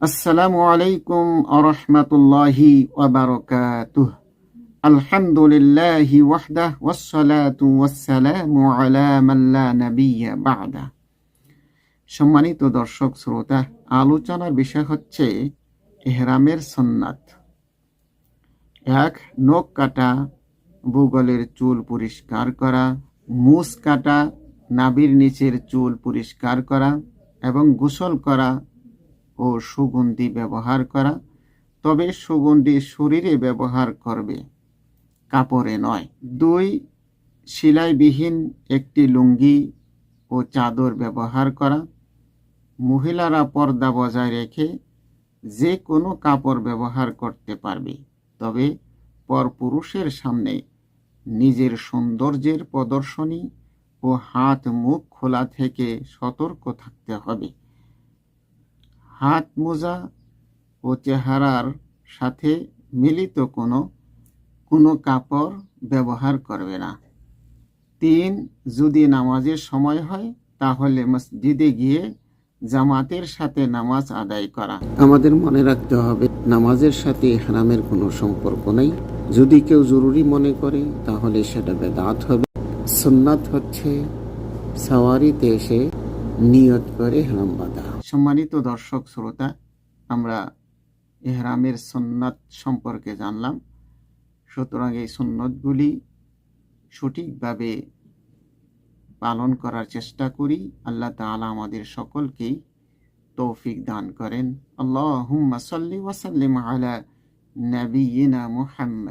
আসসালামু আলাইকুম আরহামতুল্লাহি ওয়াবারাকাতুহ আলহামদুলিল্লাহি ওয়াহদাহ ওয়াসসালাতু ওয়াসসালামু আলা মান লা নাবিয়্যা বা'দা। সম্মানিত দর্শক, শ্রোতা, আলোচনার বিষয় হচ্ছে ইহরামের সুন্নাত। এক, নখ কাটা, ভূগোলের চুল পরিষ্কার করা, মুস কাটা, নাভির নিচের চুল পরিষ্কার করা এবং গোসল করা ও সুগন্ধি ব্যবহার করা, তবে সুগন্ধি শরীরে ব্যবহার করবে। কাপড়ে নয়। দুই, সেলাইবিহীন একটি লুঙ্গি ও চাদর ব্যবহার করা। মহিলারা পর্দা বজায় রেখে যে কোনো কাপড় ব্যবহার করতে পারবে, তবে পরপুরুষের সামনে নিজের সৌন্দর্যের প্রদর্শনী ও হাত মুখ খোলা থেকে সতর্ক থাকতে হবে। হাত মোজা ও চেহারার সাথে মিলিত কোনো কোনো কাপড় ব্যবহার করবে না। তিন, যদি নামাজের সময় হয়, তাহলে মসজিদে গিয়ে জামাতের সাথে নামাজ আদায় করা। আমাদের মনে রাখতে হবে, নামাজের সাথে হারামের কোনো সম্পর্ক নেই। যদি কেউ জরুরি মনে করে, তাহলে সেটা বেদাত হবে। সুন্নাত হচ্ছে সাওয়ারিতে এসে নিয়ত করে হারাম বাঁধা। সম্মানিত দর্শক, শ্রোতা, আমরা এহরামের সুন্নাত সম্পর্কে জানলাম। সুতরাং এই সুন্নতগুলি সঠিকভাবে পালন করার চেষ্টা করি। আল্লাহ তাআলা আমাদের সকলকেই তৌফিক দান করেন। আল্লাহুম্মা সাল্লি ওয়া সাল্লিম আলা নাবিয়িনা মুহাম্মদ।